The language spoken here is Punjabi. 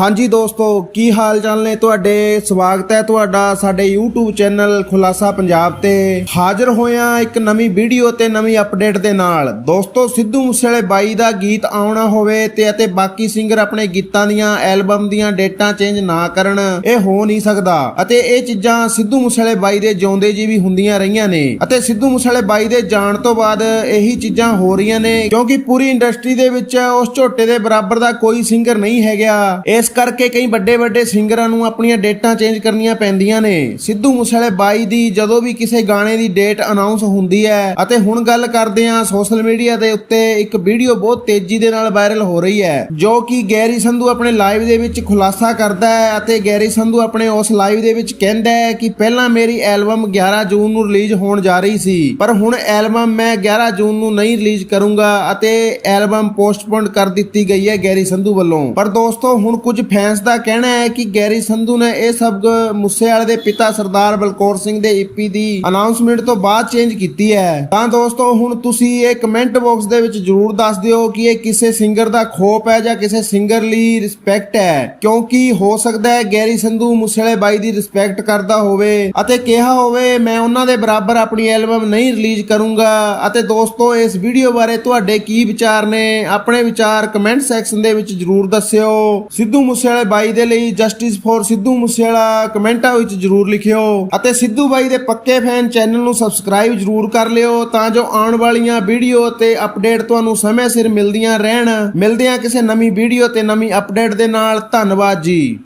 ਹਾਂਜੀ ਦੋਸਤੋ, ਕੀ ਹਾਲ ਚਾਲ ਨੇ ਤੁਹਾਡੇ? ਸਵਾਗਤ ਹੈ ਤੁਹਾਡਾ ਸਾਡੇ YouTube ਚੈਨਲ ਖੁਲਾਸਾ ਪੰਜਾਬ ਤੇ। ਹਾਜ਼ਰ ਹੋਇਆ ਇੱਕ ਨਵੀਂ ਵੀਡੀਓ ਤੇ ਨਵੀਂ ਅਪਡੇਟ ਦੇ ਨਾਲ। ਦੋਸਤੋ, ਸਿੱਧੂ ਮੂਸੇਵਾਲੇ ਬਾਈ ਦਾ ਗੀਤ ਆਉਣਾ ਹੋਵੇ ਤੇ ਅਤੇ ਬਾਕੀ ਸਿੰਗਰ ਆਪਣੇ ਗੀਤਾਂ ਦੀਆਂ ਐਲਬਮ ਦੀਆਂ ਡੇਟਾਂ ਚੇਂਜ ਨਾ ਕਰਨ, ਇਹ ਹੋ ਨਹੀਂ ਸਕਦਾ। ਅਤੇ ਇਹ ਚੀਜ਼ਾਂ ਸਿੱਧੂ ਮੂਸੇਵਾਲੇ ਬਾਈ ਦੇ ਜਿਉਂਦੇ ਜੀ ਵੀ ਹੁੰਦੀਆਂ ਰਹੀਆਂ ਨੇ। ਅਤੇ ਸਿੱਧੂ ਮੂਸੇਵਾਲੇ ਬਾਈ ਦੇ ਜਾਣ ਤੋਂ ਬਾਅਦ ਇਹੀ ਚੀਜ਼ਾਂ ਹੋ ਰਹੀਆਂ ਨੇ, ਕਿਉਂਕਿ ਪੂਰੀ ਇੰਡਸਟਰੀ ਦੇ ਵਿੱਚ ਉਸ ਝੋਟੇ ਦੇ ਬਰਾਬਰ ਦਾ ਕੋਈ ਸਿੰਗਰ ਨਹੀਂ ਹੈਗਾ। ਇਸ ਇਸ ਕਰਕੇ ਕਈ ਵੱਡੇ ਵੱਡੇ ਸਿੰਗਰਾਂ ਨੂੰ ਆਪਣੀਆਂ ਡੇਟਾਂ ਚੇਂਜ ਕਰਨੀਆਂ ਪੈਂਦੀਆਂ ਨੇ। ਸਿੱਧੂ ਮੂਸੇਵਾਲੇ ਬਾਈ ਦੀ ਜਦੋਂ ਵੀ ਕਿਸੇ ਗਾਣੇ ਦੀ ਡੇਟ ਅਨਾਉਂਸ ਹੁੰਦੀ ਹੈ ਅਤੇ ਹੁਣ ਗੱਲ ਕਰਦੇ ਹਾਂ ਸੋਸ਼ਲ ਮੀਡੀਆ ਦੇ ਉੱਤੇ ਇੱਕ ਵੀਡੀਓ ਬਹੁਤ ਤੇਜ਼ੀ ਦੇ ਨਾਲ ਵਾਇਰਲ ਹੋ ਰਹੀ ਹੈ, ਜੋ ਕਿ ਗੈਰੀ ਸੰਧੂ ਆਪਣੇ ਲਾਈਵ ਦੇ ਵਿੱਚ ਖੁਲਾਸਾ ਕਰਦਾ ਹੈ ਅਤੇ ਗੈਰੀ ਸੰਧੂ ਆਪਣੇ ਉਸ ਲਾਈਵ ਦੇ ਵਿੱਚ ਕਹਿੰਦਾ ਹੈ ਕਿ ਪਹਿਲਾਂ ਮੇਰੀ ਐਲਬਮ 11 ਜੂਨ ਨੂੰ ਰਿਲੀਜ਼ ਹੋਣ ਜਾ ਰਹੀ ਸੀ, ਪਰ ਹੁਣ ਐਲਬਮ ਮੈਂ 11 ਜੂਨ ਨੂੰ ਨਹੀਂ ਰਿਲੀਜ਼ ਕਰੂੰਗਾ ਅਤੇ ਐਲਬਮ ਪੋਸਟਪੋਨ ਕਰ ਦਿੱਤੀ ਗਈ ਹੈ ਗੈਰੀ ਸੰਧੂ ਵੱਲੋਂ। ਪਰ ਦੋਸਤੋ, ਹੁਣ ਕੁਝ ਫੈਨਸ ਦਾ ਕਹਿਣਾ ਹੈ ਕਿ ਗੈਰੀ ਸੰਧੂ ਨੇ ਇਹ ਸਭ ਮੂਸੇਵਾਲੇ ਦੇ ਪਿਤਾ ਸਰਦਾਰ ਬਲਕੌਰ ਸਿੰਘ ਦੇ ਈਪੀ ਦੀ ਅਨਾਉਂਸਮੈਂਟ ਤੋਂ ਬਾਅਦ ਚੇਂਜ ਕੀਤੀ ਹੈ। ਤਾਂ ਦੋਸਤੋ, ਹੁਣ ਤੁਸੀਂ ਇਹ ਕਮੈਂਟ ਬਾਕਸ ਦੇ ਵਿੱਚ ਜਰੂਰ ਦੱਸ ਦਿਓ ਕਿ ਇਹ ਕਿਸੇ ਸਿੰਗਰ ਦਾ ਖੋਪ ਹੈ ਜਾਂ ਕਿਸੇ ਸਿੰਗਰ ਲਈ ਰਿਸਪੈਕਟ ਹੈ। ਕਿਉਂਕਿ ਹੋ ਸਕਦਾ ਹੈ ਗੈਰੀ ਸੰਧੂ ਮੂਸੇਵਾਲੇ ਬਾਈ ਦੀ ਰਿਸਪੈਕਟ ਕਰਦਾ ਹੋਵੇ ਅਤੇ ਕਿਹਾ ਹੋਵੇ, ਮੈਂ ਉਹਨਾਂ ਦੇ ਬਰਾਬਰ ਆਪਣੀ ਐਲਬਮ ਨਹੀਂ ਰਿਲੀਜ਼ ਕਰੂੰਗਾ। ਅਤੇ ਦੋਸਤੋ, ਇਸ ਵੀਡੀਓ ਬਾਰੇ ਤੁਹਾਡੇ ਕੀ ਵਿਚਾਰ ਨੇ, ਆਪਣੇ ਵਿਚਾਰ ਕਮੈਂਟ ਸੈਕਸ਼ਨ ਦੇ ਵਿੱਚ ਜਰੂਰ ਦੱਸਿਓ। ਸਿੱਧੂ ਸਿੱਧੂ ਮੂਸੇਵਾਲੇ ਬਾਈ ਦੇ ਲਈ ਜਸਟਿਸ ਫॉर ਸਿੱਧੂ ਮੂਸੇਵਾਲਾ ਕਮੈਂਟਾਂ ਵਿੱਚ ਜਰੂਰ ਲਿਖਿਓ ਅਤੇ ਸਿੱਧੂ ਬਾਈ ਦੇ ਪੱਕੇ ਫੈਨ ਚੈਨਲ ਨੂੰ ਸਬਸਕ੍ਰਾਈਬ ਜਰੂਰ ਕਰ ਲਿਓ ਤਾਂ ਜੋ ਆਉਣ ਵਾਲੀਆਂ ਵੀਡੀਓ ਤੇ ਅਪਡੇਟ ਤੁਹਾਨੂੰ ਸਮੇਂ ਸਿਰ ਮਿਲਦੀਆਂ ਰਹਿਣ। ਮਿਲਦੇ ਹਾਂ ਕਿਸੇ ਨਵੀਂ ਵੀਡੀਓ ਤੇ ਨਵੀਂ ਅਪਡੇਟ ਦੇ ਨਾਲ। ਧੰਨਵਾਦ ਜੀ।